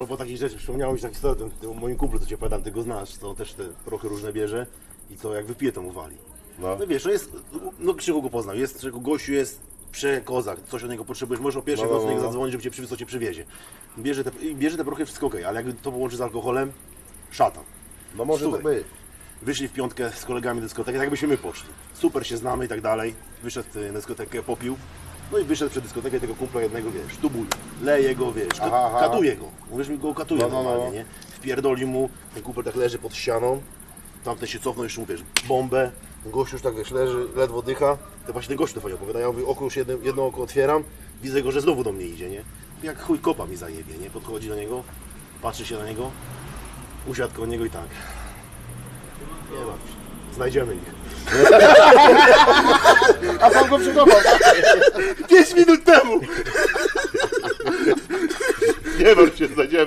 No po takich rzeczy przypomniało mi się taki historię, ten moim kumplu, co cię opowiadam, ty go znasz, co też te prochy różne bierze i co jak wypije to mu wali. No. No wiesz, no jest, no Krzychu go poznał, jest, Krzychu gościu jest przekozak, coś od niego potrzebujesz, możesz o pierwszej No, no, nocy do niego no. zadzwonić, żeby cię przywiózł, co cię przywiezie. Bierze te, i bierze te prochy, wszystko okej, ale jak to połączy z alkoholem, szatan. No może Słuchaj. tak być. Wyszli w piątkę z kolegami do dyskoteki, tak jakbyśmy my poszli. Super się znamy i tak dalej. Wyszedł y, na dyskotekę, popił. No i wyszedł przed dyskotekę tego kumpla jednego, wiesz, tubuje. Leje go, wiesz, ka- Aha, aha. katuje go. Mówisz mi, go katuje No, no, no. normalnie, nie? Wpierdoli mu, ten kumpel tak leży pod ścianą. Tamten się cofnął, jeszcze mu, wiesz, bombę. Gościu już tak, wiesz, leży, ledwo dycha. To właśnie ten to fajnie opowiada. Ja mówię, oko już jedno, jedno oko otwieram. Widzę go, że znowu do mnie idzie, nie? Jak chuj kopa mi zajebie, nie? Podchodzi do niego, patrzy się na niego. Usiadł koło niego i tak. Nie się. Znajdziemy ich. A sam go przykopał. 5 minut temu! Nie martw się, znajdziemy.